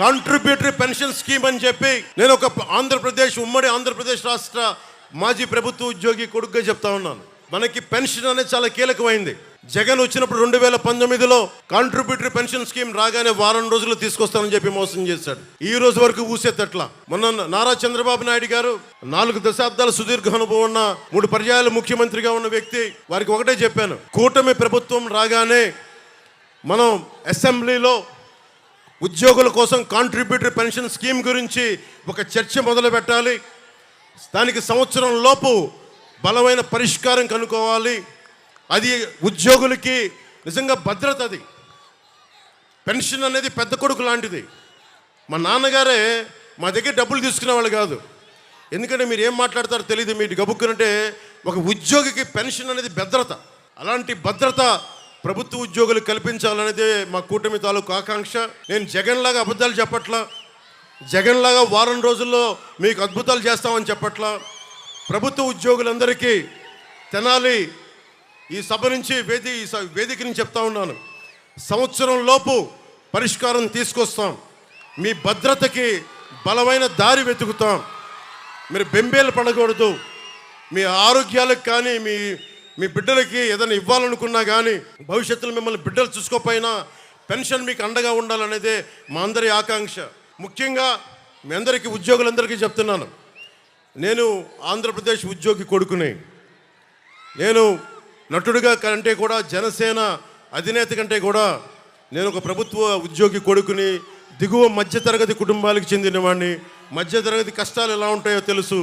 Contributory pension scheme అని చెప్పి నేను ఒక ఆంధ్రప్రదేశ్ ఉమ్మడి ఆంధ్రప్రదేశ్ రాష్ట్ర మాజీ ప్రభుత్వ ఉద్యోగి కొడుకుగా చెప్తా ఉన్నాను. మనకి పెన్షన్ అనేది చాలా కీలకమైంది. జగన్ వచ్చినప్పుడు రెండు వేల పంతొమ్మిదిలో కాంట్రిబ్యూటరీ పెన్షన్ స్కీమ్ రాగానే వారం రోజులు తీసుకొస్తానని చెప్పి మోసం చేశాడు. ఈ రోజు వరకు ఊసేతట్ల మొన్న నారా చంద్రబాబు నాయుడు గారు నాలుగు దశాబ్దాల సుదీర్ఘ అనుభవం ఉన్న మూడు పర్యాయాలు ముఖ్యమంత్రిగా ఉన్న వ్యక్తి వారికి ఒకటే చెప్పాను. కూటమి ప్రభుత్వం రాగానే మనం అసెంబ్లీలో ఉద్యోగుల కోసం కాంట్రిబ్యూటరీ పెన్షన్ స్కీమ్ గురించి ఒక చర్చ మొదలు పెట్టాలి. దానికి సంవత్సరం లోపు బలమైన పరిష్కారం కనుక్కోవాలి. అది ఉద్యోగులకి నిజంగా భద్రత అది. పెన్షన్ అనేది పెద్ద కొడుకు లాంటిది. మా నాన్నగారే మా దగ్గర డబ్బులు తీసుకునే వాళ్ళు కాదు. ఎందుకంటే మీరు ఏం మాట్లాడతారో తెలియదు మీరు గబుక్కునంటే ఒక ఉద్యోగికి పెన్షన్ అనేది భద్రత. అలాంటి భద్రత ప్రభుత్వ ఉద్యోగులు కల్పించాలనేదే మా కూటమి తాలూకు ఆకాంక్ష. నేను జగన్ లాగా అబద్ధాలు చెప్పట్లా జగన్ లాగా వారం రోజుల్లో మీకు అద్భుతాలు చేస్తామని చెప్పట్లా ప్రభుత్వ ఉద్యోగులందరికీ తెనాలి ఈ సభ నుంచి వేది ఈ వేదిక నుంచి చెప్తా ఉన్నాను. సంవత్సరం లోపు పరిష్కారం తీసుకొస్తాం. మీ భద్రతకి బలమైన దారి వెతుకుతాం. మీరు బెంబేలు పడకూడదు. మీ ఆరోగ్యాలకు కానీ మీ మీ బిడ్డలకి ఏదైనా ఇవ్వాలనుకున్నా కానీ భవిష్యత్తులో మిమ్మల్ని బిడ్డలు చూసుకోపోయినా పెన్షన్ మీకు అండగా ఉండాలనేదే మా అందరి ఆకాంక్ష. ముఖ్యంగా మీ అందరికీ ఉద్యోగులందరికీ చెప్తున్నాను. నేను ఆంధ్రప్రదేశ్ ఉద్యోగి కొడుకుని. నేను నటుడిగా కంటే కూడా జనసేన అధినేత కంటే కూడా నేను ఒక ప్రభుత్వ ఉద్యోగి కొడుకుని దిగువ మధ్యతరగతి కుటుంబాలకు చెందినవాడిని మధ్యతరగతి కష్టాలు ఎలా ఉంటాయో తెలుసు.